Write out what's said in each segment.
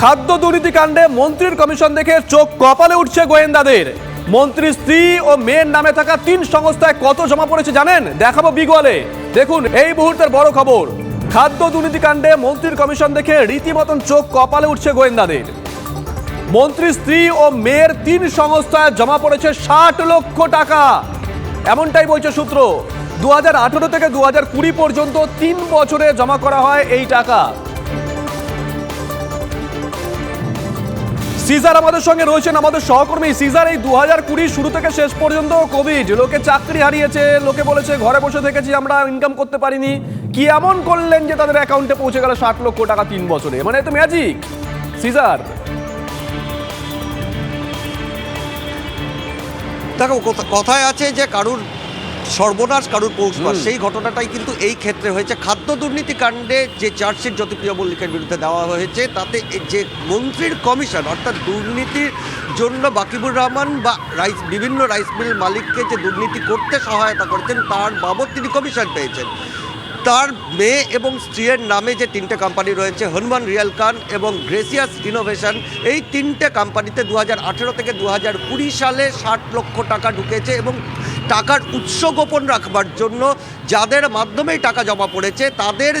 খাদ্য দুর্নীতি কাণ্ডে মন্ত্রীর কমিশন দেখে চোখ কপালে উঠছে গোয়েন্দাদের। মন্ত্রীর স্ত্রী ও মেয়ের নামে থাকা তিন সংস্থায় কত জমা পড়েছে জানেন? দেখাবো বিগলে দেখুন, এই মুহূর্তের বড় খবর। খাদ্য দুর্নীতি কাণ্ডে মন্ত্রীর কমিশন দেখে রীতিমতন চোখ কপালে উঠছে গোয়েন্দাদের। মন্ত্রীর স্ত্রী ও মেয়ের তিন সংস্থায় জমা পড়েছে ষাট লক্ষ টাকা। এমনটাই বলছে সূত্র। দু হাজার আঠারো থেকে দু পর্যন্ত তিন বছরে জমা করা হয় এই টাকা। সিজার আমাদের সঙ্গে রয়েছেন আমাদের সহকর্মী। সিজার এই দু হাজার কুড়ি শুরু থেকে শেষ পর্যন্ত কোভিড লোকে চাকরি হারিয়েছে, লোকে বলেছে ঘরে বসে থেকেছি, আমরা ইনকাম করতে পারিনি। কি এমন করলেন যে তাদের অ্যাকাউন্টে পৌঁছে গেল ষাট লক্ষ টাকা তিন বছরে? মানে তো ম্যাজিক সিজার। দেখো, কথা- কথায় আছে যে কারুর সর্বনাশ কারুর পৌষমাস সেই ঘটনাটাই কিন্তু এই ক্ষেত্রে হয়েছে। খাদ্য দুর্নীতি কাণ্ডে যে চার্জশিট জ্যোতিপ্রিয় মল্লিকের বিরুদ্ধে দেওয়া হয়েছে তাতে যে মন্ত্রীর কমিশন অর্থাৎ দুর্নীতির জন্য বাকিবুর রহমান বা রাইস বিভিন্ন রাইস মিল মালিককে যে দুর্নীতি করতে সহায়তা করেছেন তার বাবদ তিনি কমিশন পেয়েছেন। তার মেয়ে এবং স্ত্রীর নামে যে তিনটে কোম্পানি রয়েছে হনুমান রিয়াল খান এবং গ্রেসিয়াস ইনোভেশন এই তিনটে কোম্পানিতে দু হাজার আঠেরো থেকে দু হাজার কুড়ি সালে ষাট লক্ষ টাকা ঢুকেছে এবং টাকার উৎস গোপন রাখবার জন্য যাদের মাধ্যমেই টাকা জমা পড়েছে তাদের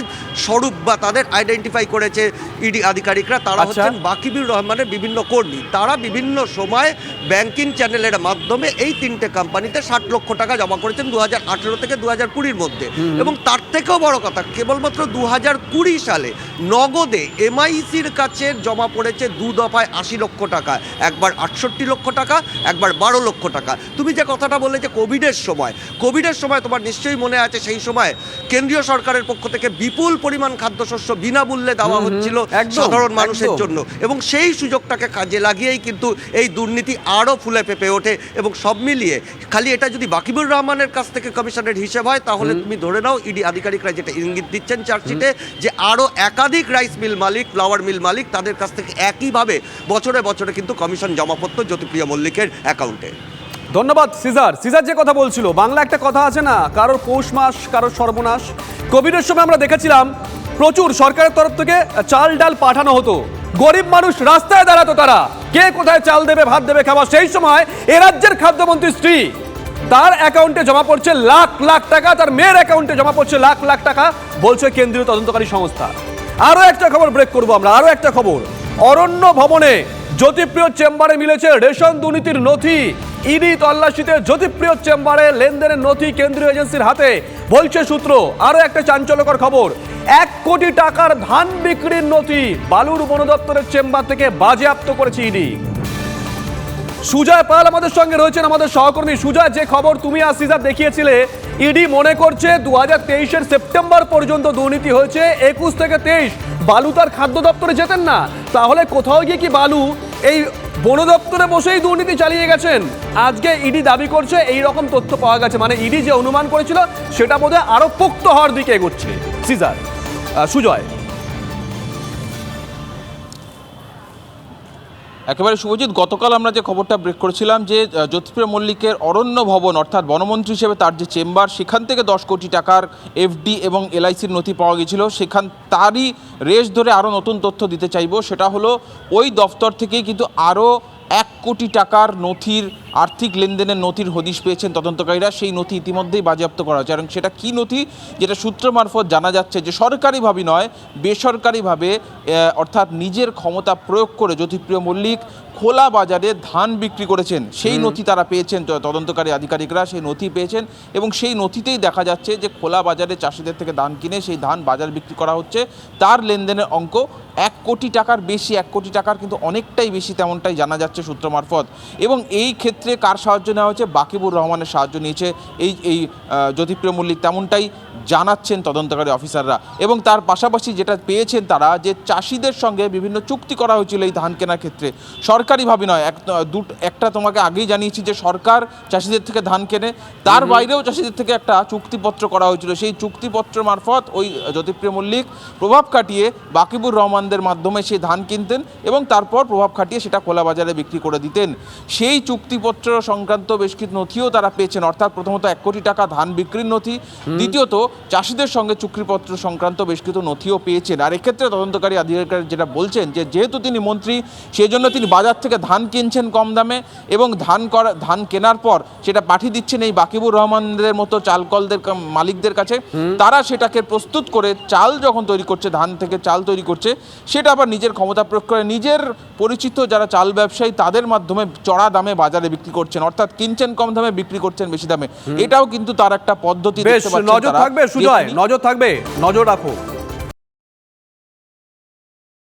স্বরূপ বা তাদের আইডেন্টিফাই করেছে ইডি আধিকারিকরা। তারা আচ্ছা। হচ্ছেন বাকিবুর রহমানের বিভিন্ন কর্মী। তারা বিভিন্ন সময় ব্যাংকিং চ্যানেলের মাধ্যমে এই তিনটে কোম্পানিতে ষাট লক্ষ টাকা জমা করেছেন দু হাজার আঠেরো থেকে দু হাজার কুড়ির মধ্যে। এবং তার থেকেও বড় কথা কেবলমাত্র দু হাজার কুড়ি সালে নগদে এমআইসির কাছে জমা পড়েছে দু দফায় আশি লক্ষ টাকা। একবার আটষট্টি লক্ষ টাকা একবার বারো লক্ষ টাকা। তুমি যে কথাটা বললে যে কোভিডের সময়। কোভিডের সময় তোমার নিশ্চয়ই মনে আছে সেই সময় কেন্দ্রীয় সরকারের পক্ষ থেকে বিপুল পরিমাণ খাদ্যশস্য বিনামূল্যে দেওয়া হচ্ছিল সাধারণ মানুষের জন্য। এবং সেই সুযোগটাকে কাজে লাগিয়েই কিন্তু এই দুর্নীতি আরও ফুলে পেঁপে ওঠে এবং সব মিলিয়ে খালি এটা যদি বাকিবুর রহমানের কাছ থেকে কমিশনের হিসেব হয় তাহলে তুমি ধরে নাও ইডি আধিকারিকরা যেটা ইঙ্গিত দিচ্ছেন চার্জশিটে যে আরও একাধিক রাইস মিল মালিক ফ্লাওয়ার মিল মালিক তাদের কাছ থেকে একইভাবে বছরে বছরে কিন্তু কমিশন জমা পড়তো জ্যোতিপ্রিয় মল্লিকের অ্যাকাউন্টে। ধন্যবাদ, সিজার। সিজার যে কথা বলছিল, বাংলা একটা কথা আছে না, কারোর পৌষ মাস, কারোর সর্বনাশ। কোভিডের সময় আমরা দেখেছিলাম, প্রচুর সরকারের তরফ থেকে চাল ডাল পাঠানো হতো। গরিব মানুষ রাস্তায় দাঁড়াতো তারা। কে কোথায় চাল দেবে, ভাত দেবে খাওয়া সেই সময় এ রাজ্যের খাদ্যমন্ত্রী স্ত্রী, তার অ্যাকাউন্টে জমা পড়ছে লাখ লাখ টাকা, তার মেয়ের অ্যাকাউন্টে জমা পড়ছে লাখ লাখ টাকা, বলছে কেন্দ্রীয় তদন্তকারী সংস্থা। আরও একটা খবর ব্রেক করব আমরা, আরও একটা খবর। অরণ্য ভবনে জ্যোতিপ্রিয় চেম্বারে মিলেছে রেশন দুর্নীতির নথি। ইডি তল্লাশিতে জ্যোতিপ্রিয় চেম্বারে লেনদেনের নথি কেন্দ্রীয় এজেন্সির হাতে, বলছে সূত্র। আরও একটা চাঞ্চল্যকর খবর। এক কোটি টাকার ধান বিক্রির নথি বালুর বনদপ্তরের চেম্বার থেকে বাজেয়াপ্ত করেছে ইডি। সুজয় পাল আমাদের সঙ্গে রয়েছেন, আমাদের সহকর্মী। সুজয়, যে খবর তুমি আর সিজার দেখিয়েছিলে, ইডি মনে করছে দু হাজার তেইশের সেপ্টেম্বর পর্যন্ত দুর্নীতি হয়েছে, একুশ থেকে তেইশ। বালু তার খাদ্য দপ্তরে যেতেন না। তাহলে কোথাও গিয়ে কি বালু এই বন দপ্তরে বসেই দুর্নীতি চালিয়ে গেছেন? আজকে ইডি দাবি করছে, এই রকম তথ্য পাওয়া গেছে। মানে ইডি যে অনুমান করেছিল, সেটা বোধহয় আরও পোক্ত হওয়ার দিকে এগোচ্ছে। সিজার সুজয়। একেবারে শুভজিৎ, গতকাল আমরা যে খবরটা ব্রেক করেছিলাম যে জ্যোতিপ্রিয় মল্লিকের অরণ্য ভবন, অর্থাৎ বনমন্ত্রী হিসেবে তার যে চেম্বার, সেখান থেকে দশ কোটি টাকার এফডি এবং এলআইসির নথি পাওয়া গেছিল সেখান, তারই রেশ ধরে আরও নতুন তথ্য দিতে চাইব, সেটা হলো ওই দফতর থেকেই কিন্তু আরও এক কোটি টাকার নথির আর্থিক লেনদেনের নথির হদিশ পেয়েছেন তদন্তকারীরা। সেই নথি ইতিমধ্যেই বাজেয়াপ্ত করা হয়েছে। এবং সেটা কী নথি? যেটা সূত্র মারফত জানা যাচ্ছে যে সরকারিভাবে নয় বেসরকারিভাবে অর্থাৎ নিজের ক্ষমতা প্রয়োগ করে জ্যোতিপ্রিয় মল্লিক খোলা বাজারে ধান বিক্রি করেছেন। সেই নথি তারা পেয়েছেন তদন্তকারী আধিকারিকরা সেই নথি পেয়েছেন এবং সেই নথিতেই দেখা যাচ্ছে যে খোলা বাজারে চাষিদের থেকে ধান কিনে সেই ধান বাজার বিক্রি করা হচ্ছে। তার লেনদেনের অঙ্ক এক কোটি টাকার বেশি এক কোটি টাকার কিন্তু অনেকটাই বেশি তেমনটাই জানা যাচ্ছে। সূত্র মারফত। এবং এই ক্ষেত্রে কার সাহায্য নেওয়া হয়েছে? বাকিবুর রহমানের সাহায্য নিয়েছে। এই এই জ্যোতিপ্রিয় মল্লিক তেমনটাই জানাচ্ছেন তদন্তকারী অফিসাররা। এবং তার পাশাপাশি যেটা পেয়েছেন তারা যে চাষিদের সঙ্গে বিভিন্ন চুক্তি করা হয়েছিল এই ধান কেনার ক্ষেত্রে। সরকারিভাবে নয় এক দুট একটা তোমাকে আগেই জানিয়েছি যে সরকার চাষিদের থেকে ধান কেনে। তার বাইরেও চাষিদের থেকে একটা চুক্তিপত্র করা হয়েছিল। সেই চুক্তিপত্র মারফত ওই জ্যোতিপ্রিয় মল্লিক প্রভাব কাটিয়ে বাকিবুর রহমানদের মাধ্যমে সেই ধান কিনতেন এবং তারপর প্রভাব খাটিয়ে সেটা খোলা বাজারে বিক্রি বিক্রি করে দিতেন। সেই চুক্তিপত্র সংক্রান্ত বেশ কিছু নথিও তারা পেয়েছেন। অর্থাৎ প্রথমত এক কোটি টাকা ধান বিক্রির নথি। দ্বিতীয়ত চাষিদের সঙ্গে চুক্তিপত্র সংক্রান্ত বেশ কিছু নথিও পেয়েছেন। আর এক্ষেত্রে তদন্তকারী আধিকারিক যেটা বলছেন যে যেহেতু তিনি মন্ত্রী সেই জন্য তিনি বাজার থেকে ধান কিনছেন কম দামে এবং ধান করা ধান কেনার পর সেটা পাঠিয়ে দিচ্ছেন এই বাকিবুর রহমানদের মতো চালকলদের মালিকদের কাছে। তারা সেটাকে প্রস্তুত করে চাল যখন তৈরি করছে ধান থেকে চাল তৈরি করছে সেটা আবার নিজের ক্ষমতা প্রয়োগ করে নিজের পরিচিত যারা চাল ব্যবসায়ী তাদের মাধ্যমে চড়া দামে বাজারে বিক্রি করছেন অর্থাৎ কিনছেন কম দামে বিক্রি করছেন বেশি দামে। এটাও কিন্তু তার একটা পদ্ধতি নজর। থাকবে সুজয় নজর থাকবে নজর রাখো।